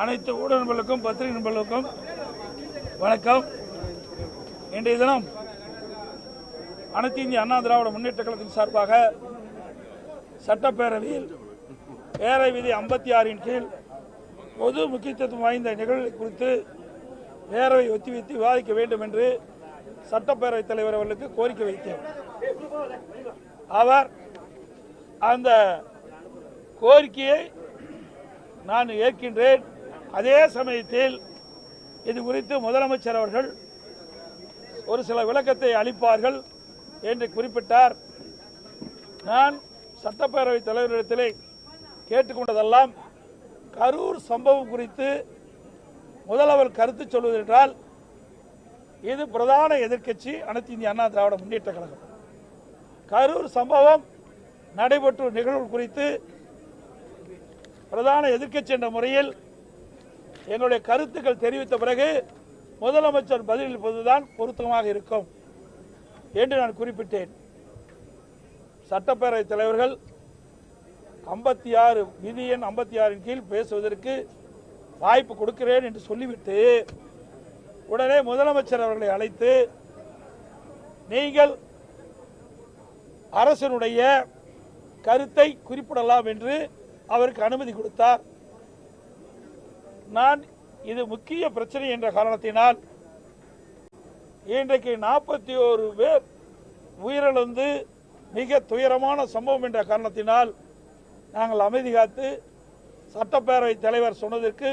அனைத்து ஊடக நண்பர்களுக்கும் பத்திரிகை நண்பர்களுக்கும் வணக்கம். இன்றைய தினம் அனைத்து இந்திய அண்ணா திராவிட முன்னேற்ற கழகத்தின் சார்பாக சட்டப்பேரவையில் பேரவை விதி ஐம்பத்தி ஆறின் கீழ் பொது முக்கியத்துவம் வாய்ந்த நிகழ்வு குறித்து பேரவை ஒத்திவைத்து விவாதிக்க வேண்டும் என்று சட்டப்பேரவைத் தலைவர் அவர்களுக்கு கோரிக்கை வைத்தேன். அவர் அந்த கோரிக்கையை நான் ஏற்கின்றேன். அதே சமயத்தில் இது குறித்து முதலமைச்சர் அவர்கள் ஒரு சில விளக்கத்தை அளிப்பார்கள் என்று குறிப்பிட்டார். நான் சட்டப்பேரவைத் தலைவரிடத்திலே கேட்டுக்கொண்டதெல்லாம் கரூர் சம்பவம் குறித்து முதல்வர் கருத்து சொல்வதென்றால் இது பிரதான எதிர்க்கட்சி அனைத்து இந்திய அண்ணா திராவிட முன்னேற்ற கழகம். கரூர் சம்பவம் நடைபெற்ற நிகழ்வு குறித்து பிரதான எதிர்க்கட்சி என்ற முறையில் எங்களுடைய கருத்துக்கள் தெரிவித்த பிறகு முதலமைச்சர் பதிலளிப்பதுதான் பொருத்தமாக இருக்கும் என்று நான் குறிப்பிட்டேன். சட்டப்பேரவைத் தலைவர்கள் ஐம்பத்தி ஆறு விதி எண் ஐம்பத்தி ஆறின் கீழ் பேசுவதற்கு வாய்ப்பு கொடுக்கிறேன் என்று சொல்லிவிட்டு உடனே முதலமைச்சர் அவர்களை அழைத்து நீங்கள் அரசனுடைய கருத்தை குறிப்பிடலாம் என்று அவருக்கு அனுமதி கொடுத்தார். நான் இது முக்கிய பிரச்சனை என்ற காரணத்தினால் இன்றைக்கு நாற்பத்தி ஓரு பேர் உயிரிழந்து மிக துயரமான சம்பவம் என்ற காரணத்தினால் நாங்கள் அமைதி காத்து சட்டப்பேரவை தலைவர் சொன்னதற்கு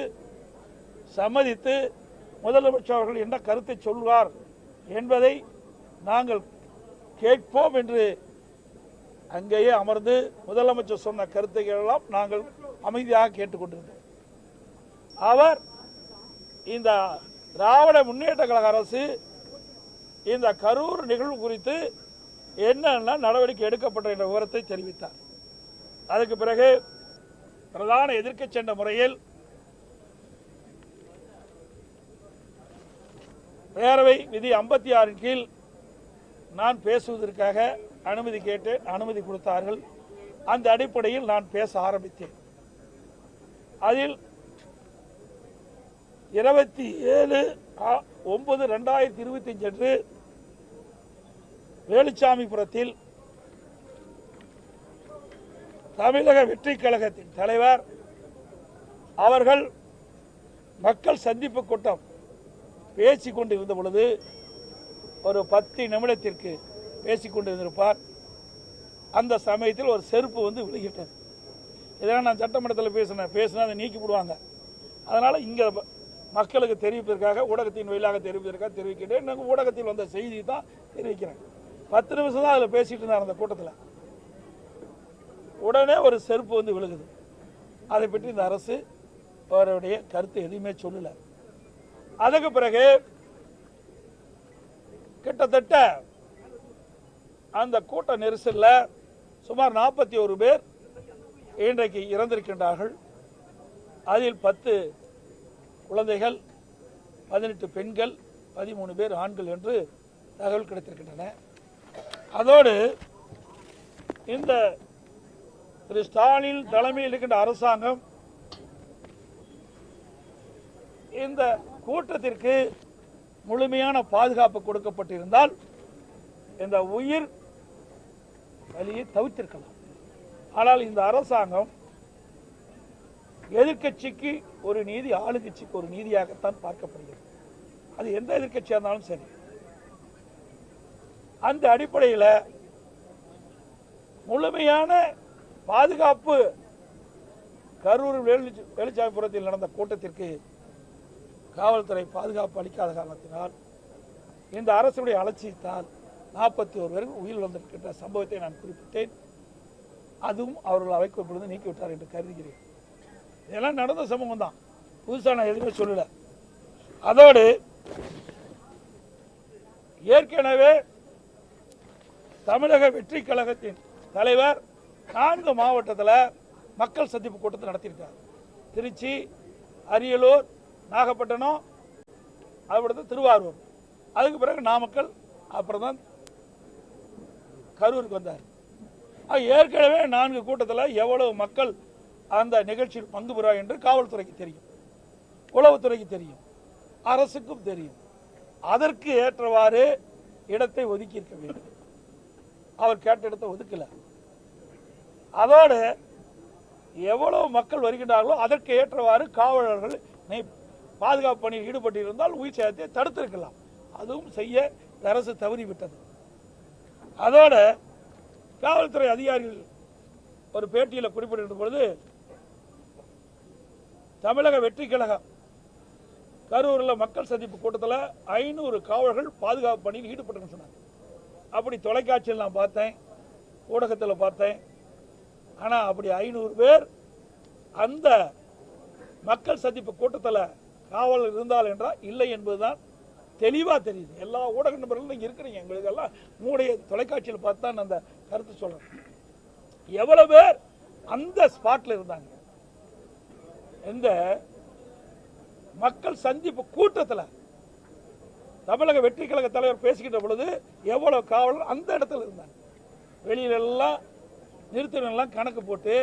சம்மதித்து முதலமைச்சர் அவர்கள் என்ன கருத்தை சொல்வார் என்பதை நாங்கள் கேட்போம் என்று அங்கேயே அமர்ந்து முதலமைச்சர் சொன்ன கருத்துக்கள் எல்லாம் நாங்கள் அமைதியாக கேட்டுக்கொண்டிருந்தோம் அவர் இந்த திராவிட முன்னேற்ற கழக அரசு இந்த கரூர் நிகழ்வு குறித்து என்னென்ன நடவடிக்கை எடுக்கப்பட்ட என்ற விவரத்தை தெரிவித்தார். அதுக்கு பிறகு பிரதான எதிர்க்கச் சென்ற முறையில் பேரவை விதி ஐம்பத்தி ஆறின் கீழ் நான் பேசுவதற்காக அனுமதி கேட்டு அனுமதி கொடுத்தார்கள். அந்த அடிப்படையில் நான் பேச ஆரம்பித்தேன். அதில் இருபத்தி ஏழு ஒன்பது ரெண்டாயிரத்தி இருபத்தி அஞ்சு அன்று வேலுச்சாமிபுரத்தில் தமிழக வெற்றி கழகத்தின் தலைவர் அவர்கள் மக்கள் சந்திப்பு கூட்டம் பேசிக் கொண்டிருந்த பொழுது ஒரு பத்து நிமிடத்திற்கு பேசிக் கொண்டிருந்திருப்பார். அந்த சமயத்தில் ஒரு செருப்பு வந்து விழுகிட்டது. இதெல்லாம் நான் சட்டமன்றத்தில் பேசினேன். பேசினா அதை நீக்கி விடுவாங்க. அதனால் இங்கே மக்களுக்கு தெரிவிப்பதற்காக ஊடகத்தின் வழியாக தெரிவிப்பதற்காக தெரிவிக்கின்றேன். நாங்கள் ஊடகத்தில் வந்த செய்தி தான் தெரிவிக்கிறேன். பத்து நிமிஷம் தான் அதில் பேசிட்டு இருந்தார் அந்த கூட்டத்தில். உடனே ஒரு செருப்பு வந்து விழுகுது. அதை பற்றி இந்த அரசு அவருடைய கருத்து எதுவுமே சொல்லலை. அதுக்கு பிறகு கிட்டத்தட்ட அந்த கூட்ட நெரிசலில் சுமார் நாற்பத்தி ஒரு பேர் இன்றைக்கு இறந்திருக்கின்றார்கள். அதில் பத்து குழந்தைகள் பதினெட்டு பெண்கள் பதிமூணு பேர் ஆண்கள் என்று தகவல் கிடைத்திருக்கின்றன. அதோடு இந்த திரு ஸ்டாலின் தலைமையில் இருக்கின்ற அரசாங்கம் இந்த கூட்டத்திற்கு முழுமையான பாதுகாப்பு கொடுக்கப்பட்டிருந்தால் இந்த உயிர் வழியை தவிர்த்திருக்கலாம். ஆனால் இந்த அரசாங்கம் எதிர்க்கட்சிக்கு ஒரு நீதி ஆளுங்கட்சிக்கு ஒரு நீதியாகத்தான் பார்க்கப்படுகிறது. அது எந்த எதிர்க்கட்சியாக இருந்தாலும் சரி. அந்த அடிப்படையில் முழுமையான பாதுகாப்பு கரூர் வேலுச்சாமிபுரத்தில் நடந்த கூட்டத்திற்கு காவல்துறை பாதுகாப்பு அளிக்காத காரணத்தினால் இந்த அரசுடைய அலட்சியத்தால் நாற்பத்தி ஒரு பேர்கள் உயிரிழந்திருக்கின்ற சம்பவத்தை நான் குறிப்பிட்டேன். அதுவும் அவர்கள் அவைக்கப்பொழுது நீக்கிவிட்டார் என்று கருதுகிறேன். இதெல்லாம் நடந்த சமூகம் தான் புதுசாக நான் எதுவுமே சொல்லலை. அதோடு ஏற்கனவே தமிழக வெற்றி கழகத்தின் தலைவர் நான்கு மாவட்டத்தில் மக்கள் சந்திப்பு கூட்டத்தை நடத்தியிருக்கார். திருச்சி அரியலூர் நாகப்பட்டினம் அதுபடுத்து திருவாரூர். அதுக்கு பிறகு நாமக்கல் அப்புறம் தான் கரூருக்கு வந்தார். ஏற்கனவே நான்கு கூட்டத்தில் எவ்வளவு மக்கள் அந்த நிகழ்ச்சியில் பங்கு பெறுவார் என்று காவல்துறைக்கு தெரியும். உளவுத்துறைக்கு தெரியும். அரசுக்கும் தெரியும். அதற்கு ஏற்றவாறு இடத்தை ஒதுக்கி இருக்க வேண்டும். அவர் கேட்ட இடத்தை ஒதுக்கல. அதோடு எவ்வளவு மக்கள் வருகின்றார்களோ அதற்கு ஏற்றவாறு காவலர்கள் பாதுகாப்பு பணியில் ஈடுபட்டிருந்தால் உயிர் சேதத்தை தடுத்திருக்கலாம். அதுவும் செய்ய அரசு தவறிவிட்டது. அதோட காவல்துறை அதிகாரிகள் ஒரு பேட்டியில் குறிப்பிட்டிருந்த பொழுது தமிழக வெற்றி கழகம். கரூரில் மக்கள் சந்திப்பு கூட்டத்தில் ஐநூறு காவலர்கள் பாதுகாப்பு பணியில் ஈடுபட்டுன்னு சொன்னாங்க. அப்படி தொலைக்காட்சியில் நான் பார்த்தேன் ஊடகத்தில் பார்த்தேன். ஆனால் அப்படி ஐநூறு பேர் அந்த மக்கள் சந்திப்பு கூட்டத்தில் காவலர் இருந்தால் என்றால் இல்லை என்பதுதான் தெளிவாக தெரியுது. எல்லா ஊடக நபர்களும் இங்கே இருக்கிறீங்க எங்களுக்கு எல்லாம் உங்களுடைய தொலைக்காட்சியில் பார்த்து தான் நான் அந்த கருத்து சொல்கிறேன் எவ்வளோ பேர் அந்த ஸ்பாட்டில் இருந்தாங்க. இந்த மக்கள் சந்திப்பு கூட்டத்தில் தமிழக வெற்றி கழக தலைவர் பேசுகின்ற பொழுது எவ்வளவு காவலர் அந்த இடத்துல இருந்தாங்க. வெளியில எல்லாம் நிறுத்தலாம் கணக்கு போட்டு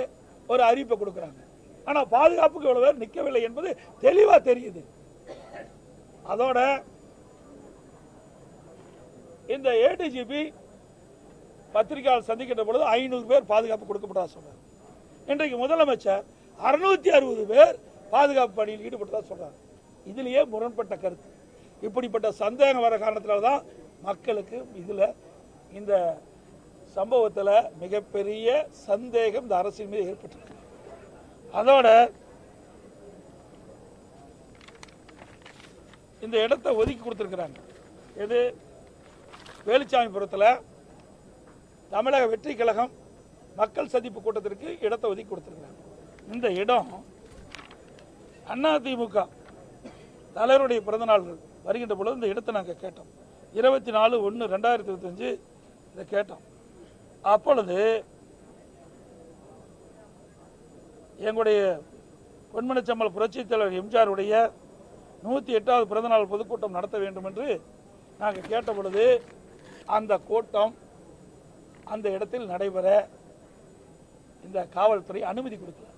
ஒரு அறிவிப்பை கொடுக்குறாங்க. ஆனா பாதுகாப்புக்கு இவ்வளவு பேர் நிற்கவில்லை என்பது தெளிவா தெரியுது. அதோட இந்த ஏடிஜிபி பத்திரிகையாளர் சந்திக்கின்ற பொழுது ஐநூறு பேர் பாதுகாப்பு கொடுக்கப்பட்டதா சொன்னார். இன்றைக்கு முதலமைச்சர் அறுநூத்தி அறுபது பேர் பாதுகாப்பு பணியில் ஈடுபட்டதா சொல்றாங்க. இதுலயே முரண்பட்ட கருத்து. இப்படிப்பட்ட சந்தேகம் வர காரணத்தினால தான் மக்களுக்கு இதுல இந்த சம்பவத்தில் மிகப்பெரிய சந்தேகம் இந்த அரசின் மீது ஏற்பட்டிருக்கு. அதோட இந்த இடத்தை ஒதுக்கி கொடுத்துருக்குறாங்க. எது? வேலுச்சாமிபுரத்தில் தமிழக வெற்றி கழகம் மக்கள் சந்திப்பு கூட்டத்திற்கு இடத்தை ஒதுக்கி கொடுத்துருக்குறாங்க. இந்த இடம் அதிமுக தலைவருடைய பிறந்தநாள்கள் வருகின்ற பொழுது இந்த இடத்தை நாங்கள் கேட்டோம். இருபத்தி நாலு ஒன்று ரெண்டாயிரத்தி இருபத்தஞ்சு இதை கேட்டோம். அப்பொழுது எங்களுடைய பொன்மனச்சம்மல் புரட்சித் தலைவர் எம்ஜிஆருடைய நூற்றி எட்டாவது பிறந்தநாள் பொதுக்கூட்டம் நடத்த வேண்டும் என்று நாங்கள் கேட்ட பொழுது அந்த கூட்டம் அந்த இடத்தில் நடைபெற இந்த காவல்துறை அனுமதி கொடுக்கல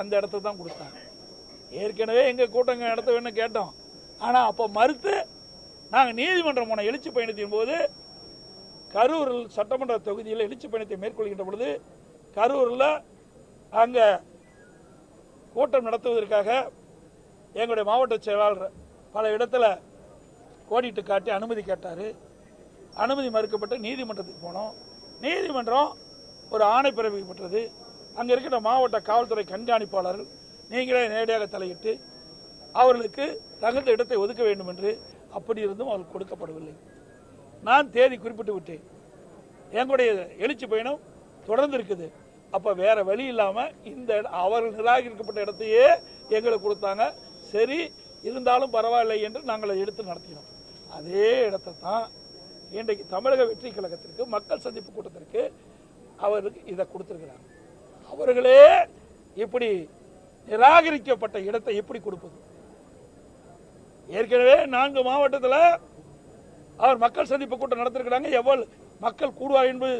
அந்த இடத்த தான் கொடுத்தாங்க. ஏற்கனவே எங்கள் கூட்டங்க நடத்த வேணும் கேட்டோம். ஆனால் அப்போ மறுத்து நாங்கள் நீதிமன்றம் போன எழுச்சி பயணத்தின் போது கரூரில் சட்டமன்ற தொகுதியில் எழுச்சி பயணத்தை மேற்கொள்கின்ற பொழுது கரூரில் அங்கே கூட்டம் நடத்துவதற்காக எங்களுடைய மாவட்ட செயலாளர் பல இடத்துல கோடிட்டு காட்டி அனுமதி கேட்டார். அனுமதி மறுக்கப்பட்டு நீதிமன்றத்துக்கு போனோம். நீதிமன்றம் ஒரு ஆணை பிறப்பிக்கப்பட்டது. அங்கே இருக்கிற மாவட்ட காவல்துறை கண்காணிப்பாளர் நீங்களே நேரடியாக தலையிட்டு அவர்களுக்கு தகுந்த இடத்தை ஒதுக்க வேண்டும் என்று அப்படி இருந்தும் அவர்கள் கொடுக்கப்படவில்லை. நான் தேதி குறிப்பிட்டு விட்டேன். எங்களுடைய எழுச்சி பயணம் தொடர்ந்து இருக்குது. அப்போ வேற வழி இல்லாமல் இந்த அவர்கள் நிராகரிக்கப்பட்ட இடத்தையே எங்களுக்கு கொடுத்தாங்க. சரி இருந்தாலும் பரவாயில்லை என்று நாங்கள் அதை எடுத்து நடத்தினோம். அதே இடத்தை தான் இன்றைக்கு தமிழக வெற்றி கழகத்திற்கு மக்கள் சந்திப்பு கூட்டத்திற்கு அவருக்கு இதை கொடுத்துருக்குறாங்க. அவர்களே இப்படி நிராகரிக்கப்பட்ட இடத்தை எப்படி கொடுப்பது? ஏற்கனவே நான்கு மாவட்டத்தில் அவர் மக்கள் சந்திப்பு கூட்டம் நடத்திருக்கிறாங்க. எவ்வளவு மக்கள் கூடுவார் என்பது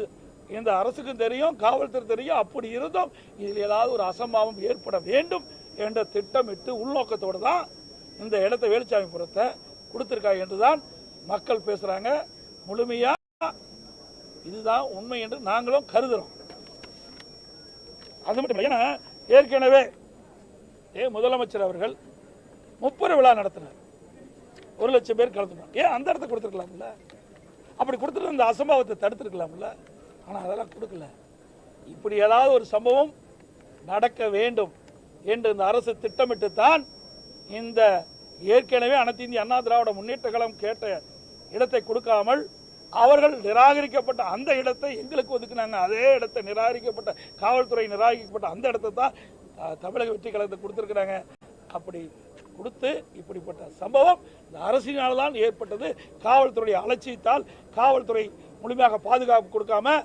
இந்த அரசுக்கும் தெரியும் காவல்துறை தெரியும். அப்படி இருந்தும் இதில் ஏதாவது ஒரு அசம்பாவம் ஏற்பட வேண்டும் என்ற திட்டமிட்டு உள்நோக்கத்தோடு தான் இந்த இடத்தை வேலுச்சாமிபுரத்தை என்று என்றுதான் மக்கள் பேசுகிறாங்க முழுமையாக இதுதான் உண்மை என்று நாங்களும் கருதுகிறோம் அது மட்டும் ஏன்னா ஏற்கனவே ஏ முதலமைச்சர் அவர்கள் முப்பது விழா நடத்தினார். ஒரு லட்சம் பேர் கலந்துட்டாங்க ஏன் அந்த இடத்த கொடுத்துருக்கலாம்ல? அப்படி கொடுத்துட்டு இந்த அசம்பாவத்தை தடுத்துருக்கலாம்ல? ஆனால் அதெல்லாம் கொடுக்கல. இப்படி ஏதாவது ஒரு சம்பவம் நடக்க வேண்டும் என்று இந்த அரசு திட்டமிட்டு தான் இந்த ஏற்கனவே அனைத்து இந்திய அண்ணா திராவிட முன்னேற்ற கழகம் கேட்ட இடத்தை கொடுக்காமல் அவர்கள் நிராகரிக்கப்பட்ட அந்த இடத்தை எங்களுக்கு ஒதுக்குனாங்க. அதே இடத்தை நிராகரிக்கப்பட்ட காவல்துறை நிராகரிக்கப்பட்ட அந்த இடத்தை தான் தமிழக வெற்றி கழகத்தை கொடுத்துருக்குறாங்க. அப்படி கொடுத்து இப்படிப்பட்ட சம்பவம் இந்த அரசினால் தான் ஏற்பட்டது. காவல்துறை அலட்சியத்தால் காவல்துறை முழுமையாக பாதுகாப்பு கொடுக்காம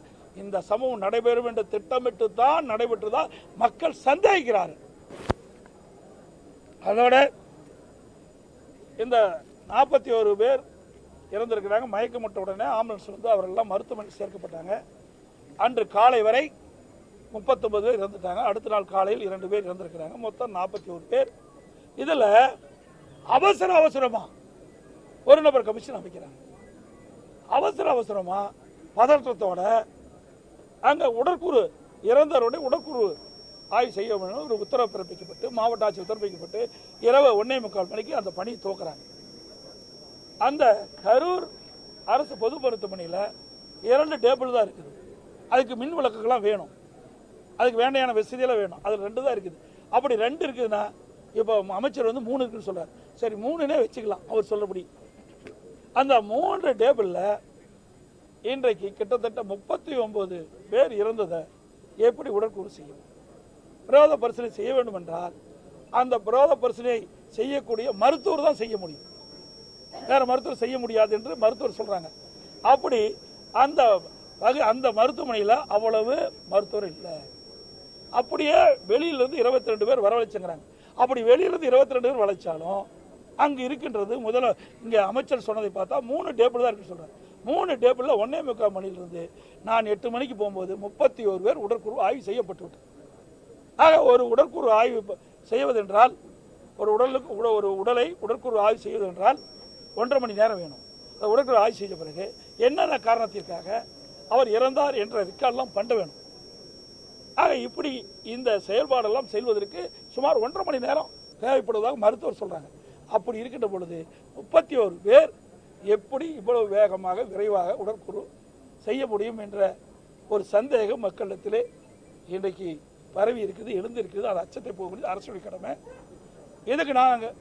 இந்த சம்பவம் நடைபெறும் என்று திட்டமிட்டு தான் நடைபெற்றதால் மக்கள் சந்தேகிக்கிறார்கள். அதோட இந்த நாற்பத்தி ஒரு பேர் இறந்திருக்கிறாங்க. மயக்கமிட்ட உடனே ஆம்புலன்ஸ் வந்து அவரெல்லாம் மருத்துவமனை சேர்க்கப்பட்டாங்க. அன்று காலை வரை முப்பத்தொம்பது பேர் இறந்துட்டாங்க. அடுத்த நாள் காலையில் இரண்டு பேர் இறந்திருக்கிறாங்க. மொத்தம் நாற்பத்தி ஒரு பேர். இதில் அவசர அவசரமாக ஒரு நபர் கமிஷன் அமைக்கிறாங்க. அவசர அவசரமாக பதற்றத்தோட அங்கே உடற்கூறு இறந்தவருடைய உடற்கூறு ஆய்வு செய்ய வேண்டும் ஒரு உத்தரவு பிறப்பிக்கப்பட்டு மாவட்ட ஆட்சி பிறப்பிக்கப்பட்டு இரவு ஒன்னே முக்கால் மணிக்கு அந்த பணி துவக்கிறாங்க. அந்த கரூர் அரசு பொது மருத்துவமனையில் இரண்டு டேபிள் தான் இருக்குது. அதுக்கு மின் விளக்குகள்லாம் வேணும். அதுக்கு வேண்டையான வசதியெல்லாம் வேணும். அது ரெண்டு தான் இருக்குது. அப்படி ரெண்டு இருக்குதுன்னா இப்போ அமைச்சர் வந்து மூணு இருக்குன்னு சொல்கிறார் சரி மூணுனே வச்சுக்கலாம். அவர் சொல்லபடி அந்த மூன்று டேபிளில் இன்றைக்கு கிட்டத்தட்ட முப்பத்தி ஒம்பது பேர் இறந்ததை எப்படி உடற்கூறு செய்யும்? பிரோத பரிசீலனை செய்ய வேண்டும் என்றால் அந்த பிரோத பரிசீலனை செய்யக்கூடிய மருத்துவர் தான் செய்ய முடியும். வேற மருத்துவர் செய்ய முடியாது என்று மருத்துவர் சொல்றாங்க. அப்படி அந்த வகை அந்த மருத்துவமனையில் அவ்வளவு மருத்துவர் இல்லை. அப்படியே வெளியிலிருந்து இருபத்தி ரெண்டு பேர் வரவழைச்சுங்கிறாங்க. அப்படி வெளியிலிருந்து இருபத்தி ரெண்டு பேர் வளைச்சாலும் அங்கு இருக்கின்றது முதல்ல இங்கே அமைச்சர் சொன்னதை பார்த்தா மூணு டேபிள் தான் இருக்கு சொல்றாரு. மூணு டேபிளில் ஒன்னே முக்கால் மணிலிருந்து நான் எட்டு மணிக்கு போகும்போது முப்பத்தி ஒரு பேர் உடற்குழு ஆய்வு செய்யப்பட்டு விட்டேன் ஆக ஒரு உடற்குழு ஆய்வு செய்வதென்றால் ஒரு உடலுக்கு உட- ஒரு உடலை உடற்குழு ஆய்வு செய்வதென்றால் ஒன்றரை மணி நேரம் வேணும். அதை உடற்கூறு ஆய்வு செய்த பிறகு என்னென்ன காரணத்திற்காக அவர் இறந்தார் என்ற ரெக்கார்டெலாம் பண்ண வேணும். ஆக இப்படி இந்த செயல்பாடெல்லாம் செல்வதற்கு சுமார் ஒன்றரை மணி நேரம் தேவைப்படுவதாக மருத்துவர் சொல்கிறாங்க அப்படி இருக்கின்ற பொழுது முப்பத்தி ஒரு பேர் எப்படி இவ்வளவு வேகமாக விரைவாக உடற்குழு செய்ய முடியும் என்ற ஒரு சந்தேகம் மக்களிடத்திலே இன்றைக்கு பரவி இருக்குது எழுந்திருக்குது. அது அச்சத்தை போக அரசு அரசுடைய கடமை. இதுக்கு நாங்கள்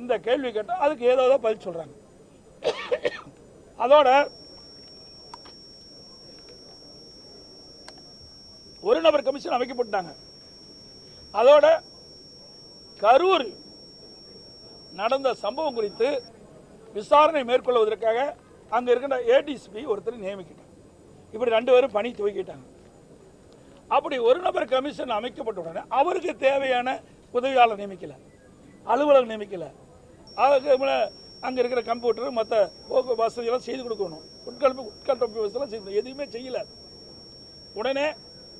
இந்த கேள்வி கேட்டால் அதுக்கு ஏதோ ஏதோ பதில் சொல்றாங்க. அதோட ஒரு நபர் கமிஷன் அமைக்கப்பட்டாங்க. அதோட கரூர் நடந்த சம்பவம் குறித்து விசாரணை மேற்கொள்வதற்காக அங்க இருக்கின்ற ஏடிசிபி ஒருத்தர் நியமிக்கிட்டாங்க. இப்படி ரெண்டு பேரும் பணி துவக்கிட்டாங்க. அப்படி ஒரு நபர் கமிஷன் அமைக்கப்பட்ட உடனே அவருக்கு தேவையான உதவியாளர் நியமிக்கல. அலுவலர் நியமிக்கல. அதுக்கு அங்கே இருக்கிற கம்ப்யூட்டர் மற்ற போக்கு வசதியெல்லாம் செய்து கொடுக்கணும். உட்கல்பு உட்கட்டமைப்பு வசதியெல்லாம் செய்து எதுவுமே செய்யல. உடனே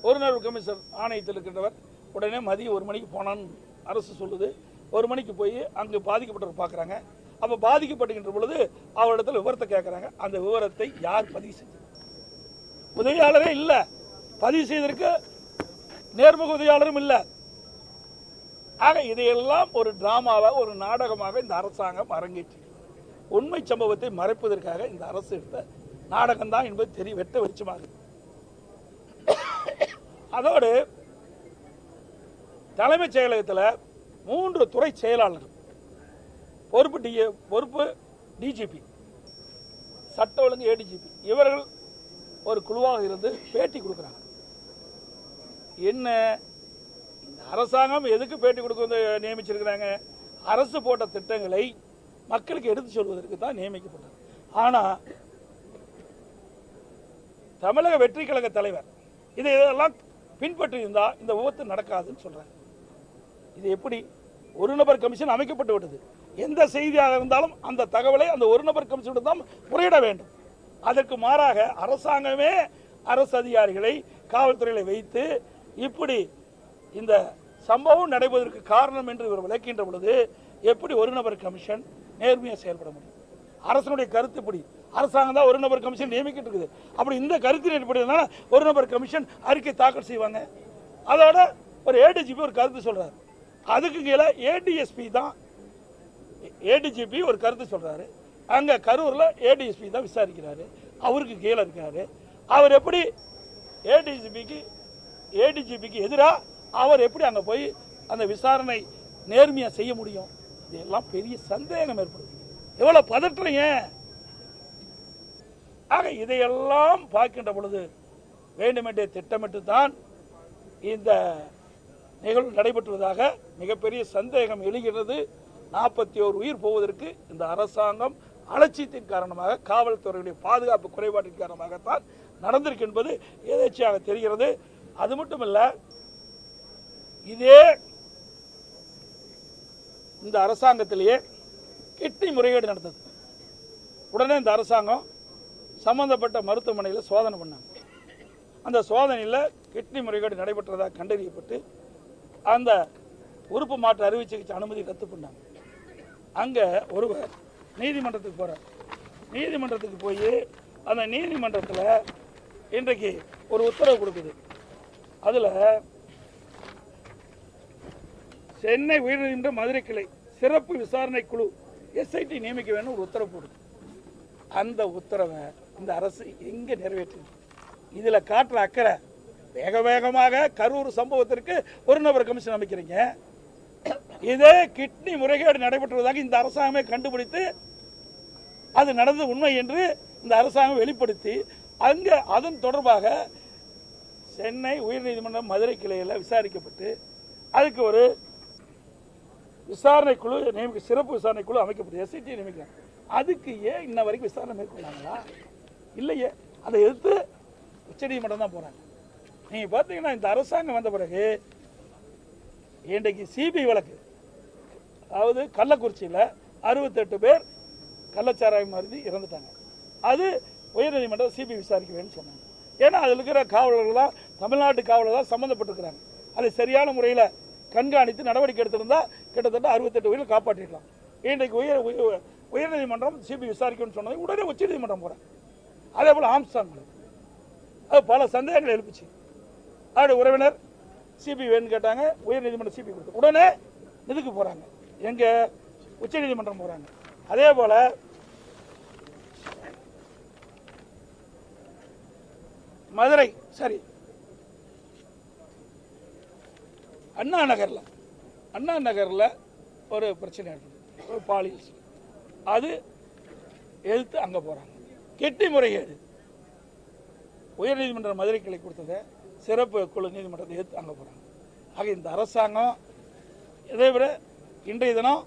ஒரு நபர் கமிஷன் ஆணையத்தில் இருக்கின்றவர் உடனே மதியம் ஒரு மணிக்கு போனான்னு அரசு சொல்லுது. ஒரு மணிக்கு போய் அங்கு பாதிக்கப்பட்டவர் பார்க்குறாங்க. அப்போ பாதிக்கப்பட்டுகின்ற பொழுது அவரிடத்தில் விவரத்தை கேட்குறாங்க அந்த விவரத்தை யார் பதிவு செஞ்சது? உதவியாளரே இல்லை. பதிவு செய்ததற்கு நேர்முக உதவியாளரும் இல்லை. ஆக இதையெல்லாம் ஒரு டிராமாவை ஒரு நாடகமாக இந்த அரசாங்கம் அரங்கேற்றி. உண்மை சம்பவத்தை மறைப்பதற்காக இந்த அரசு எடுத்த நாடகம்தான் என்பது தெரிய வெட்ட வெளிச்சமாக அதோடு தலைமைச் செயலகத்தில் மூன்று துறை செயலாளர் பொறுப்பு டி பொறுப்பு டிஜிபி சட்ட ஒழுங்கு ஏடிஜிபி இவர்கள் ஒரு குழுவாக இருந்து பேட்டி கொடுக்குறாங்க. என்ன அரசாங்கம் எதுக்கு பேட்டி கொடுக்க வந்து நியமிச்சிருக்கிறாங்க? அரசு போட்ட திட்டங்களை மக்களுக்கு எடுத்து சொல்வதற்கு தான் நியமிக்கப்பட்டது. ஆனா தமிழக வெற்றி கழக தலைவர் இதை இதெல்லாம் பின்பற்றி இருந்தால் இந்த விபத்து நடக்காதுன்னு சொல்றாங்க இது எப்படி? ஒரு நபர் கமிஷன் அமைக்கப்பட்டு விட்டது. எந்த செய்தியாக இருந்தாலும் அந்த தகவலை அந்த ஒரு நபர் கமிஷன் தான் முறையிட வேண்டும். அதற்கு மாறாக அரசாங்கமே அரசு அதிகாரிகளை காவல்துறையில வைத்து இப்படி இந்த சம்பவம் நடைபெறுவதற்கு காரணம் என்று இவர் விளக்கின்ற பொழுது எப்படி ஒரு நபர் கமிஷன் நேர்மையாக செயல்பட முடியும்? அரசனுடைய கருத்து இப்படி. அரசாங்கம் தான் ஒரு நபர் கமிஷன் நியமிக்கிட்டு இருக்குது. அப்படி இந்த கருத்தின் அடிப்படையில் ஒரு நபர் கமிஷன் அறிக்கை தாக்கல் செய்வாங்க. அதோட ஒரு ஏடிஜிபி ஒரு கருத்து சொல்றாரு. அதுக்கு கீழே ஏடிஎஸ்பி தான் ஏடிஜிபி ஒரு கருத்து சொல்றாரு. அங்க கரூர்ல ஏடிஎஸ்பி தான் விசாரிக்கிறாரு. அவருக்கு கீழே இருக்காரு. அவர் எப்படி ஏடிஜிபிக்கு ஏடிஜிபிக்கு எதிராக அவர் எப்படி அங்கே போய் அந்த விசாரணை நேர்மையாக செய்ய முடியும்? இதெல்லாம் பெரிய சந்தேகம் ஏற்படும். எவ்வளவு பதற்றம் ஏன்? ஆக இதையெல்லாம் பார்க்கின்ற பொழுது வேண்டுமென்றே திட்டமிட்டு தான் இந்த நிகழ்வு நடைபெற்றுவதாக மிகப்பெரிய சந்தேகம் எழுகிறது. நாற்பத்தி ஓரு உயிர் போவதற்கு இந்த அரசாங்கம் அலட்சியத்தின் காரணமாக காவல்துறையுடைய பாதுகாப்பு குறைபாட்டின் காரணமாகத்தான் நடந்திருக்கு என்பது எதேச்சியாக தெரிகிறது. அது மட்டுமல்ல இதே இந்த அரசாங்கத்திலேயே கிட்னி முறைகேடு நடந்தது. உடனே இந்த அரசாங்கம் சம்பந்தப்பட்ட மருத்துவமனையில் சோதனை பண்ணாங்க. அந்த சோதனையில் கிட்னி முறைகேடு நடைபெற்றதாக கண்டறியப்பட்டு அந்த உறுப்பு மாற்று அறுவை சிகிச்சை அனுமதி ரத்து பண்ணாங்க. அங்கே ஒருவர் நீதிமன்றத்துக்கு போகிறார் நீதிமன்றத்துக்கு போய் அந்த நீதிமன்றத்தில் இன்றைக்கு ஒரு உத்தரவு கொடுக்குது. அதில் சென்னை உயர்நீதிமன்ற மதுரை கிளை சிறப்பு விசாரணை குழு எஸ்ஐடி நியமிக்க வேண்டும் ஒரு உத்தரவு போடுது. அந்த உத்தரவை இந்த அரசு எங்கே நிறைவேற்றுது? இதில் காட்டுற அக்கறை வேக வேகமாக கரூர் சம்பவத்திற்கு ஒரு நபர் கமிஷன் அமைக்கிறீங்க. இதே கிட்னி முறைகேடு நடைபெற்றுவதாக இந்த அரசாங்கமே கண்டுபிடித்து அது நடந்தது உண்மை என்று இந்த அரசாங்கம் வெளிப்படுத்தி அங்கே அதன் தொடர்பாக சென்னை உயர்நீதிமன்றம் மதுரை கிளையில் விசாரிக்கப்பட்டு அதுக்கு ஒரு விசாரணை குழு நியமிக்க சிறப்பு விசாரணை குழு அமைக்கப்பட்டது எஸ்ஐடி நியமிக்கிறாங்க. அதுக்கு ஏன் இன்ன வரைக்கும் விசாரணை மேற்கொள்ளாங்களா? இல்லையே. அதை எதிர்த்து உச்சநீதிமன்றம் தான் போகிறாங்க நீங்கள் பார்த்தீங்கன்னா இந்த அரசாங்கம் வந்த பிறகு இன்றைக்கு சிபிஐ வழக்கு அதாவது கள்ளக்குறிச்சியில் அறுபத்தெட்டு பேர் கள்ளச்சாராயம் மருதி இறந்துட்டாங்க. அது உயர்நீதிமன்றம் சிபிஐ விசாரிக்க வேணும்னு சொன்னாங்க. ஏன்னா அதில் இருக்கிற காவலர்கள்லாம் தமிழ்நாட்டு காவலர்கள் தான் சம்மந்தப்பட்டிருக்கிறாங்க. அது சரியான முறையில் கண்காணித்து நடவடிக்கை எடுத்திருந்தா கிட்டத்தட்ட அறுபத்தெட்டு உயிரை காப்பாற்றிடலாம் இன்றைக்கு உயர் உயர்நீதிமன்றம் சிபிஐ விசாரிக்கணும்னு சொன்னது உடனே உச்சநீதிமன்றம் போகிறாங்க அதே போல் ஆம்ஸ்டாங் அது பல சந்தேகங்கள் எழுப்புச்சு. அவருடைய உறவினர் சிபிஐ வேணும்னு கேட்டாங்க உயர்நீதிமன்றம் சிபி கொடுத்து. உடனே இதுக்கு போகிறாங்க எங்கே உச்சநீதிமன்றம் போகிறாங்க அதே போல் மதுரை சரி அண்ணா நகரில். அண்ணா நகரில் ஒரு பிரச்சனை இருக்குது ஒரு பாலியல் அது எதிர்த்து அங்கே போகிறாங்க கெட்டி முறையீடு உயர்நீதிமன்ற மதுரை கிளை கொடுத்ததை சிறப்பு குழு நீதிமன்றத்தை எதிர்த்து அங்கே போகிறாங்க ஆக இந்த அரசாங்கம் இதை விட இன்றைய தினம்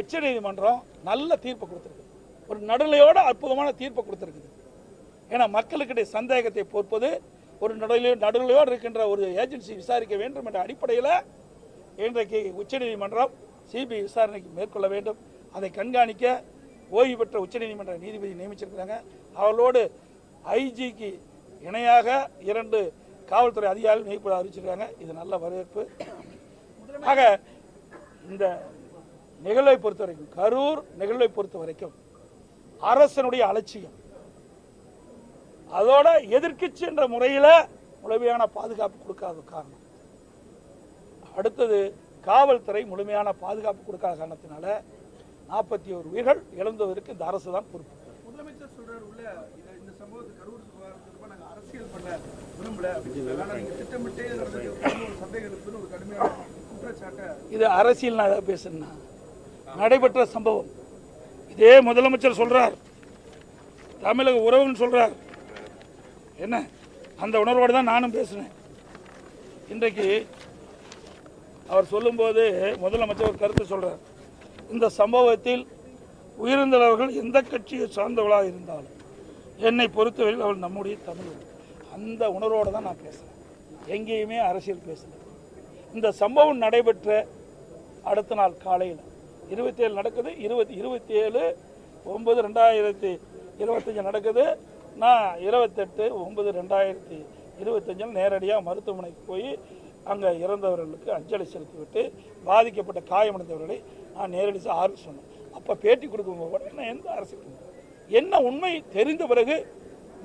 உச்ச நீதிமன்றம் நல்ல தீர்ப்பை கொடுத்துருக்கு. ஒரு நடுநிலையோட அற்புதமான தீர்ப்பை கொடுத்துருக்குது. ஏன்னா மக்களுக்கிடையே சந்தேகத்தை பொறுப்பது ஒரு நடுநிலை நடுநிலையோடு இருக்கின்ற ஒரு ஏஜென்சி விசாரிக்க வேண்டும் என்ற அடிப்படையில் இன்றைக்கு உச்சநீதிமன்றம் சிபிஐ விசாரணைக்கு மேற்கொள்ள வேண்டும். அதை கண்காணிக்க ஓய்வு பெற்ற உச்சநீதிமன்ற நீதிபதி நியமிச்சிருக்கிறாங்க. அவர்களோடு ஐஜிக்கு இணையாக இரண்டு காவல்துறை அதிகாரிகள் நியமிப்பதாக அறிவிச்சிருக்காங்க. இது நல்ல வரவேற்பு. ஆக இந்த நிகழ்வை பொறுத்த வரைக்கும் கரூர் நிகழ்வை பொறுத்த வரைக்கும் அரசனுடைய அலட்சியம் அதோட எதிர்க்கட்சி என்ற முறையில் முழுமையான பாதுகாப்பு கொடுக்காத காரணம். அடுத்தது காவல்துறை முழுமையான பாதுகாப்பு கொடுக்காத காரணத்தினால நாற்பத்தி ஒரு உயிர்கள் இழந்ததற்கு இந்த அரசு தான் பொறுப்பு. முதலமைச்சர் சொல்றாரு உள்ள இத- இந்த சம்பவத்தை கரூர் அரசியல் பண்ண விரும்பல திட்டமிட்டே ஒரு கடுமையான குற்றச்சாட்டை இது அரசியல் நான் ஏதாவது பேசுனா நடைபெற்ற சம்பவம். இதே முதலமைச்சர் சொல்றார். தமிழக உறவுன்னு சொல்றார். என்ன? அந்த உணர்வோடு தான் நானும் பேசினேன் இன்றைக்கு அவர் சொல்லும்போது முதலமைச்சர் ஒரு கருத்து சொல்கிறார் இந்த சம்பவத்தில் உயிரிழந்தவர்கள் எந்த கட்சியை சார்ந்தவளாக இருந்தாலும் என்னை பொறுத்தவரையில் அவள் நம்முடைய தமிழ் அந்த உணர்வோடு தான் நான் பேசுகிறேன் எங்கேயுமே அரசியல் பேசல. இந்த சம்பவம் நடைபெற்ற அடுத்த நாள் காலையில் இருபத்தேழு நடக்குது. இருபத்தி இருபத்தி ஏழு ஒம்பது ரெண்டாயிரத்தி இருபத்தஞ்சு நடக்குது. நான் இருபத்தெட்டு ஒன்பது ரெண்டாயிரத்தி இருபத்தஞ்சில் நேரடியாக மருத்துவமனைக்கு போய் அங்கே இறந்தவர்களுக்கு அஞ்சலி செலுத்திவிட்டு பாதிக்கப்பட்ட காயமடைந்தவர்களை நான் நேரடி ஆறு சொன்னேன். அப்போ பேட்டி கொடுக்கும்போது நான் எந்த அரசியல் என்ன உண்மை தெரிந்த பிறகு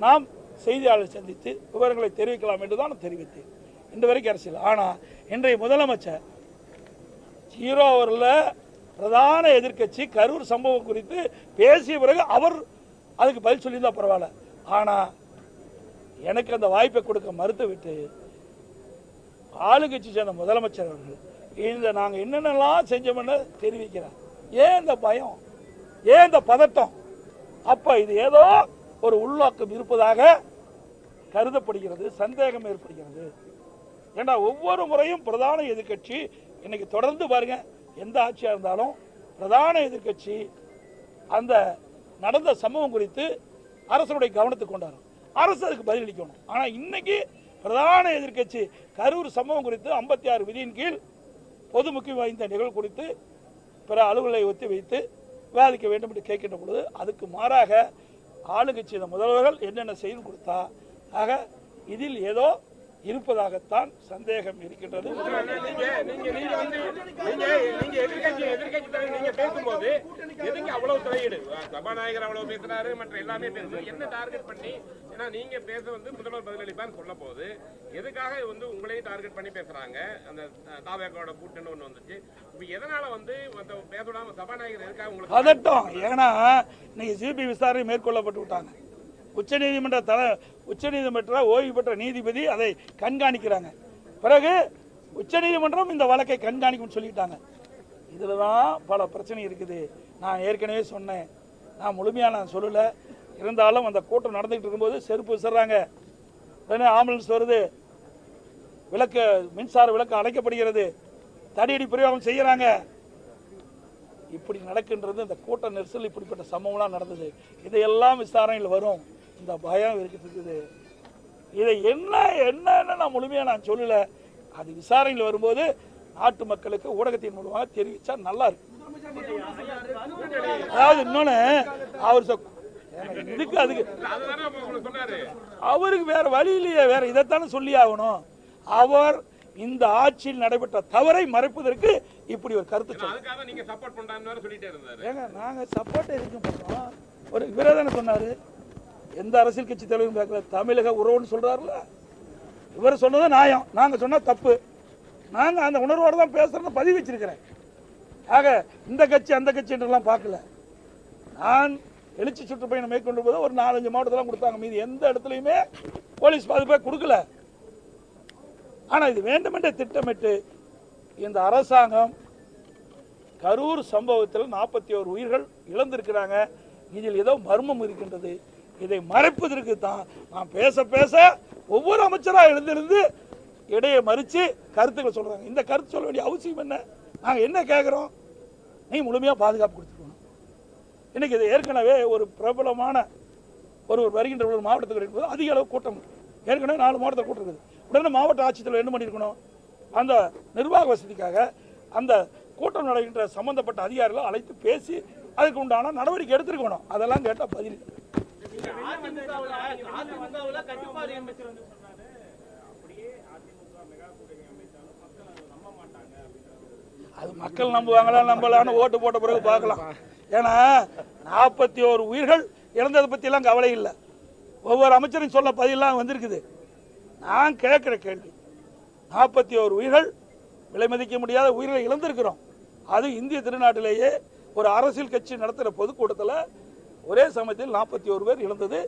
நாம் செய்தியாளர் சந்தித்து விவரங்களை தெரிவிக்கலாம் என்று தான் நான் தெரிவித்தேன். இன்று வரைக்கும் அரசியல். ஆனால் இன்றைய முதலமைச்சர் ஜீரோ அவரில் பிரதான எதிர்க்கட்சி கரூர் சம்பவம் குறித்து பேசிய பிறகு அவர் அதுக்கு பதில் சொல்லியிருந்தால் பரவாயில்ல. ஆனால் எனக்கு அந்த வாய்ப்பை கொடுக்க மறுத்துவிட்டு ஆளுங்கட்சி சேர்ந்த முதலமைச்சர் அவர்கள் இந்த நாங்கள் என்னென்னலாம் செஞ்சோம்னு தெரிவிக்கிறார். ஏன் இந்த பயம்? ஏன் இந்த பதட்டம்? அப்போ இது ஏதோ ஒரு உள்நோக்கம் இருப்பதாக கருதப்படுகிறது சந்தேகம் ஏற்படுகிறது. ஏன்னா ஒவ்வொரு முறையும் பிரதான எதிர்க்கட்சி இன்னைக்கு தொடர்ந்து பாருங்க எந்த ஆட்சியாக இருந்தாலும் பிரதான எதிர்க்கட்சி அந்த நடந்த சம்பவம் குறித்து அரசனுடைய கவனத்துக்கு கொண்டாரும். அரசு அதுக்கு பதிலளிக்கணும் ஆனால் இன்னைக்கு பிரதான எதிர்க்கட்சி கரூர் சம்பவம் குறித்து ஐம்பத்தி ஆறு விதியின் கீழ் பொது முக்கியம் வாய்ந்த நிகழ்வு குறித்து பிற அலுவலை ஒத்தி வைத்து விவாதிக்க வேண்டும் என்று கேட்கின்ற பொழுது அதுக்கு மாறாக ஆளுங்கட்சி முதல்வர்கள் என்னென்ன செய்து கொடுத்தா ஆக இதில் ஏதோ இருப்பதாகத்தான் சந்தேகம் இருக்கின்றது. சபாநாயகர் அவ்வளவு பேசுறாரு மற்ற எல்லாமே பேசுறது என்ன டார்கெட் பண்ணி ஏன்னா நீங்க பேச வந்து முதல்வர் பதிலளிப்பான்னு சொல்ல போது எதுக்காக வந்து உங்களையும் டார்கெட் பண்ணி பேசுறாங்க அந்த தாவேக்காவோட கூட்டணி ஒண்ணு வந்துச்சு இப்ப எதனால வந்து பேச விடாம சபாநாயகர் எதுக்காக உங்களுக்கு பதட்டம் ஏன்னா இன்னைக்கு சிபி விசாரணை மேற்கொள்ளப்பட்டு விட்டாங்க. உச்சநீதிமன்ற தல உச்சநீதிமன்ற ஓய்வு பெற்ற நீதிபதி அதை கண்காணிக்கிறாங்க. பிறகு உச்சநீதிமன்றம் இந்த வழக்கை கண்காணிக்கும்னு சொல்லிட்டாங்க. இதில் தான் பல பிரச்சனை இருக்குது. நான் ஏற்கனவே சொன்னேன். நான் முழுமையாக நான் சொல்லலை. இருந்தாலும் அந்த கூட்டம் நடந்துகிட்டு இருக்கும்போது செருப்பு விசிறாங்க உடனே ஆம்புலன்ஸ் வருது. விளக்கு மின்சார விளக்கு அழைக்கப்படுகிறது தடியடி பிரயோகம் செய்கிறாங்க இப்படி நடக்கின்றது இந்த கூட்ட நெரிசல் இப்படிப்பட்ட சம்பவம்லாம் நடந்தது. இதையெல்லாம் விசாரணையில் வரும். இந்த பயம் இருக்குது. இதை என்ன என்னன்னு நான் முழுமையாக நான் சொல்லல. அது விசாரணையில் வரும்போது நாட்டு மக்களுக்கு ஊடகத்தின் மூலமாக தெரிவிச்சா நல்லா இருக்கும். அதாவது இன்னொன்னு அவர் இதுக்கு அதுக்கு அவருக்கு வேற வழி இல்லையே வேற இதைத்தானே சொல்லி ஆகணும். அவர் இந்த ஆட்சியில் நடைபெற்ற தவறை மறைப்பதற்கு இப்படி ஒரு கருத்து சொல்றார். அதுக்காக தான் நீங்க சப்போர்ட் பண்றான்னு வேற சொல்லிட்டே இருந்தாரு. ஏங்க நாங்க சப்போர்ட் எதுக்கு பண்றோம்? ஒரு இவரே தானே சொன்னாரு. எந்த அரசியல் கட்சி தலைவரும் கேட்கல. தமிழக உறவுன்னு சொல்றாருல. இவர் சொன்னது நியாயம். நாங்கள் சொன்னால் தப்பு. நாங்கள் அந்த உணர்வோடு தான் பேசுகிறத பதிவு வச்சிருக்கிறேன். ஆக இந்த கட்சி அந்த கட்சி என்றெல்லாம் பார்க்கல. நான் எழுச்சி சுற்றுப்பயணம் மேற்கொண்டு போது ஒரு நாலஞ்சு மாவட்டத்தெல்லாம் கொடுத்தாங்க. மீதி எந்த இடத்துலையுமே போலீஸ் பாதுகாப்பே கொடுக்கல. ஆனால் இது வேண்டுமென்றே திட்டமிட்டு இந்த அரசாங்கம் கரூர் சம்பவத்தில் நாற்பத்தி ஓரு உயிர்கள் இழந்திருக்கிறாங்க. இதில் ஏதோ மர்மம் இருக்கின்றது. இதை மறைப்பதற்கு தான் நான் பேச பேச ஒவ்வொரு அமைச்சராக எழுந்திருந்து இடையை மறித்து கருத்துக்கள் சொல்கிறாங்க இந்த கருத்து சொல்ல வேண்டிய அவசியம் என்ன? நாங்கள் என்ன கேட்குறோம் நீ முழுமையாக பாதுகாப்பு கொடுத்துருக்கணும் இன்றைக்கி இது ஏற்கனவே ஒரு பிரபலமான ஒருவர் வருகின்ற ஒரு மாவட்டத்துக்கு இருக்கும்போது அதிக அளவு கூட்டம் ஏற்கனவே நாலு மாவட்டத்தில் கூட்டம் இருக்குது. உடனே மாவட்ட ஆட்சித்தலைவர் என்ன பண்ணியிருக்கணும் அந்த நிர்வாக வசதிக்காக அந்த கூட்டம் நடக்கின்ற சம்பந்தப்பட்ட அதிகாரிகளை அழைத்து பேசி அதுக்கு உண்டான நடவடிக்கை எடுத்துருக்கணும். அதெல்லாம் கேட்டால் பதில். இல்லை. அதிமுகவுல கட்டுப்பாடு அமைச்சர் வந்து சொன்னாரு அப்படியே அதிமுக மெகா கூட்டணி மக்கள் நம்ப மாட்டாங்க அது மக்கள் நம்புவாங்களா நம்பலான்னு ஓட்டு போட்ட பிறகு பார்க்கலாம். ஏன்னா நாற்பத்தி ஒரு உயிர்கள் இறந்ததை பற்றிலாம் கவலை இல்லை. ஒவ்வொரு அமைச்சரும் சொல்ல பதிலாம் வந்திருக்குது. நான் கேட்குற கேள்வி நாற்பத்தி ஒரு உயிர்கள் விலை மதிக்க முடியாத உயிர்களை இழந்திருக்கிறோம். அது இந்திய திருநாட்டிலேயே ஒரு அரசியல் கட்சி நடத்துகிற பொதுக்கூட்டத்தில் ஒரே சமயத்தில் நாற்பத்தி ஒரு பேர் இழந்தது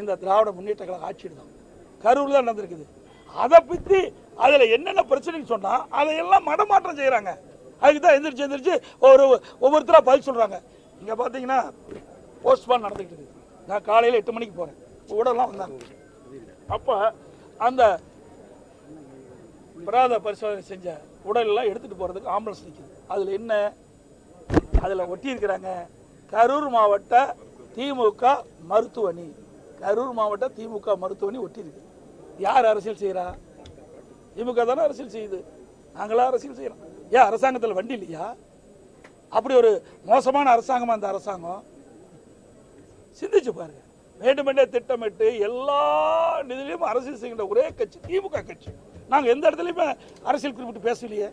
இந்த திராவிட முன்னேற்ற கழக ஆட்சியில் தான். கரூர் தான் நடந்திருக்குது. அதை பற்றி அதில் என்னென்ன பிரச்சனைன்னு சொன்னால் அதையெல்லாம் மடமாற்றம் செய்கிறாங்க அதுக்கு தான் எந்திரிச்சு எந்திரிச்சு ஒரு ஒவ்வொருத்தராக பதில் சொல்கிறாங்க இங்கே பார்த்தீங்கன்னா போஸ்ட்மார்ட் நடந்துக்கிட்டு இருக்குது. நான் காலையில் எட்டு மணிக்கு போகிறேன் உடலாம் வந்தாங்க அப்போ அந்த பிராத பரிசோதனை செஞ்ச உடலெல்லாம் எடுத்துகிட்டு போகிறதுக்கு ஆம்புலன்ஸ் நிற்குது அதில் என்ன? அதில் ஒட்டியிருக்கிறாங்க. கரூர் மாவட்ட திமுக மருத்துவமனை கரூர் மாவட்டம் திமுக மருத்துவமனை ஒட்டியிருக்கு. யார் அரசியல் செய்கிறா திமுக தானே அரசியல் செய்யுது. நாங்களாம் அரசியல் செய்கிறோம் ஏன் அரசாங்கத்தில் வண்டி இல்லையா? அப்படி ஒரு மோசமான அரசாங்கமாக அந்த அரசாங்கம்? சிந்திச்சு பாருங்க. வேண்டுமென்றே திட்டமிட்டு எல்லா நிதியிலையும் அரசியல் செய்கின்ற ஒரே கட்சி திமுக கட்சி. நாங்கள் எந்த இடத்துலையுமே அரசியல் குறிப்பிட்டு பேசலையே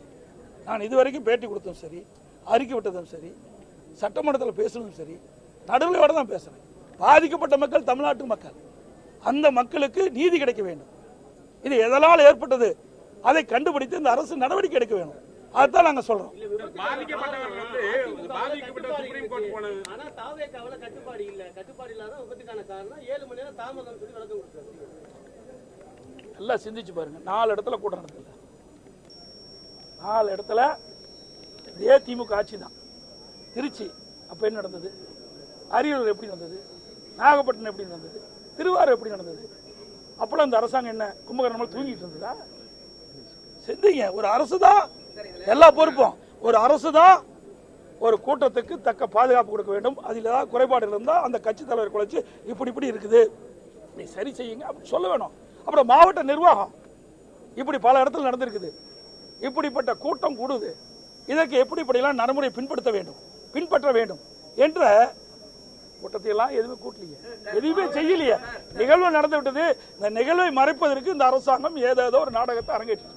நான் இதுவரைக்கும் பேட்டி கொடுத்ததும் சரி அறிக்கை விட்டதும் சரி சட்டமன்றத்தில் பேசுனதும் சரி நடுநிலையோட தான் பேசுறேன். பாதிக்கப்பட்ட மக்கள் தமிழ்நாட்டு மக்கள். அந்த மக்களுக்கு நீதி கிடைக்க வேண்டும். இது எதனால் ஏற்பட்டது? அதை கண்டுபிடித்து இந்த அரசு நடவடிக்கை எடுக்க வேணும் அதுதான் நாங்க சொல்றோம். நல்லா சிந்திச்சு பாருங்க. நாலு இடத்துல கூட்டம் நடக்குது நாலு இடத்துல இதே திமுக ஆட்சி தான் திருச்சி அப்போ என்ன நடந்தது? அரியலூர் எப்படி நடந்தது? நாகப்பட்டினம் எப்படி நடந்தது? திருவாரூர் எப்படி நடந்தது? அப்போல்லாம் இந்த அரசாங்கம் என்ன கும்பகர்ணம் தூங்கிட்டு இருந்ததா? செஞ்சீங்க ஒரு அரசு தான். எல்லா பொறுப்பும். ஒரு அரசு தான் ஒரு கூட்டத்துக்கு தக்க பாதுகாப்பு கொடுக்க வேண்டும். அதில் ஏதாவது குறைபாடு இருந்தால் அந்த கட்சி தலைவர் குறைச்சி இப்படி இப்படி இருக்குது. நீ சரி செய்யுங்க அப்படி சொல்ல வேணும். அப்புறம் மாவட்ட நிர்வாகம் இப்படி பல இடத்துல நடந்திருக்குது. இப்படிப்பட்ட கூட்டம் கூடுது. இதற்கு எப்படி இப்படிலாம் நடைமுறை பின்படுத்த வேண்டும்? பின்பற்ற வேண்டும் என்ற கூட்டத்தையெல்லாம் எதுவுமே கூட்டலையே. எதுவுமே செய்யலையே. நிகழ்வு நடந்து விட்டது. இந்த நிகழ்வை மறைப்பதற்கு இந்த அரசாங்கம் ஏதேதோ ஒரு நாடகத்தை அரங்கேற்று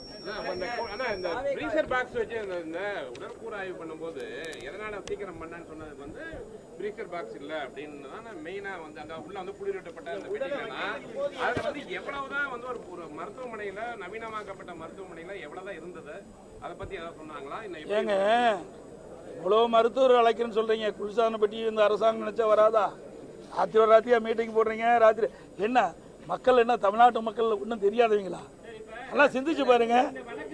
மருத்துவமனையில நவீனமாக்கப்பட்ட மருத்துவமனையில எவ்வளவுதான் இருந்தது அதை பத்தி ஏதாவது சொன்னாங்களா? இவ்வளோ மருத்துவர் அழைக்கிறேன்னு சொல்றீங்க. குளிர்சாதன பெட்டி இந்த அரசாங்கம் நினைச்சா வராதா? ராத்திரி ஒரு ராத்திரியா மீட்டிங் போடுறீங்க? ராத்திரி என்ன? மக்கள் என்ன? தமிழ்நாட்டு மக்கள் ஒன்றும் தெரியாதவங்களா? எல்லாம் சிந்திச்சு பாருங்க.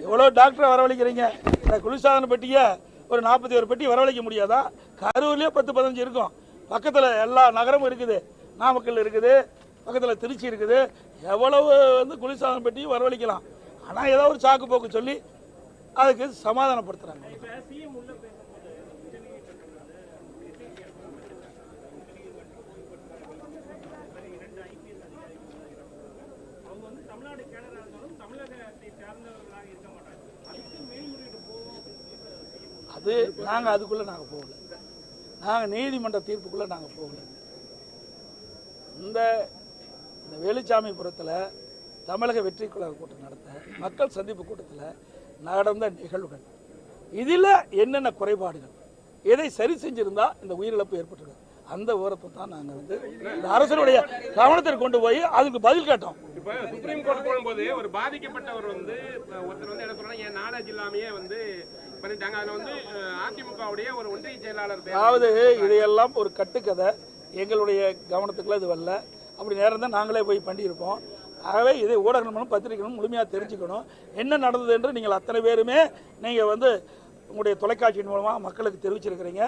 எவ்வளோ டாக்டரை வரவழைக்கிறீங்க? இந்த குளிர்சாதன பெட்டியை ஒரு நாற்பத்தி ஒரு பெட்டி வரவழைக்க முடியாதா? கரூர்லேயே பத்து பதினஞ்சு இருக்கும். பக்கத்தில் எல்லா நகரமும் இருக்குது. நாமக்கல் இருக்குது. பக்கத்தில் திருச்சி இருக்குது. எவ்வளவு வந்து குளிர்சாதன பெட்டியும் வரவழைக்கலாம். ஆனால் ஏதோ ஒரு சாக்கு போக்கு சொல்லி அதுக்கு சமாதானப்படுத்துகிறாங்க இப்ப சிஎம் உள்ள பேசும்போது உச்சநீதிமன்றம் வந்து செய்தியாளர் இரண்டு ஐபிஎஸ் அதிகாரிகள் அவங்க வந்து தமிழ்நாடு கேடரா இருந்தாலும் தமிழகத்தை சார்ந்தவர்களாக இருக்க மாட்டாங்க அதுக்கு மேல்முறையீடு போவோம் அப்படின்னு சொல்லி சிஎம் அது நாங்கள் அதுக்குள்ளே நாங்கள் போகல. நாங்கள் நீதிமன்ற தீர்ப்புக்குள்ளே நாங்கள் போகல. இந்த இந்த வேலுச்சாமிபுரத்தில் தமிழக வெற்றி கழக கூட்டம் நடத்த மக்கள் சந்திப்பு கூட்டத்தில் நடந்த நிகழ்வுகள். இதில் என்னென்ன குறைபாடுகள்? எதை சரி செஞ்சிருந்தால் இந்த உயிரிழப்பு ஏற்பட்டிருக்கு அந்த விவரத்தை தான் நாங்கள் வந்து இந்த அரசனுடைய கவனத்திற்கு கொண்டு போய் அதுக்கு பதில் கேட்டோம். சுப்ரீம் கோர்ட் போகும்போது ஒரு பாதிக்கப்பட்டவர் வந்து ஒருத்தர் வந்து என்ன சொல்றாங்க என் நாலேஜ் இல்லாமயே வந்து பண்ணிட்டாங்க அதுல வந்து அதிமுகவுடைய ஒரு ஒன்றிய செயலாளர் அதாவது இதையெல்லாம் ஒரு கட்டுக்கதை. எங்களுடைய கவனத்துக்குள்ள இது வரல. அப்படி நேரம் தான் நாங்களே போய் பண்ணியிருப்போம். ஆகவே இதை ஊடகங்களும் பத்திரிகைகளும் முழுமையாக தெரிஞ்சுக்கணும். என்ன நடந்தது என்று நீங்கள் அத்தனை பேருமே நீங்கள் வந்து உங்களுடைய தொலைக்காட்சியின் மூலமாக மக்களுக்கு தெரிவிச்சிருக்கிறீங்க.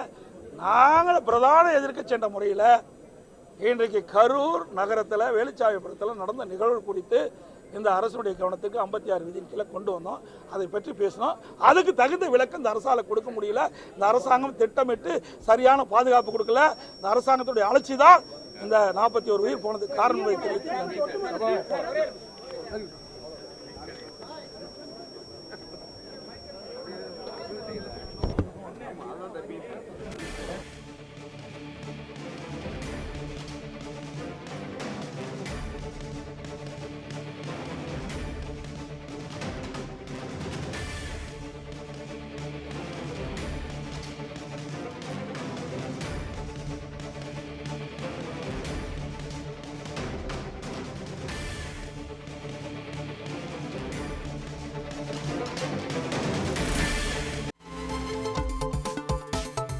நாங்கள் பிரதான எதிர்க்கட்சி என்ற முறையில் இன்றைக்கு கரூர் நகரத்தில் வேலுச்சாமிபுரத்தில் நடந்த நிகழ்வு குறித்து இந்த அரசுடைய கவனத்துக்கு ஐம்பத்தி ஆறு விதியின் கீழே கொண்டு வந்தோம். அதை பற்றி பேசினோம். அதுக்கு தகுந்த விளக்கம் இந்த அரசால கொடுக்க முடியல. இந்த அரசாங்கம் திட்டமிட்டு சரியான பாதுகாப்பு கொடுக்கல. இந்த அரசாங்கத்துடைய அலட்சி தான் இந்த நாற்பத்தி ஒரு உயிர் போனதுக்கு காரணம் தெரிவித்து நன்றி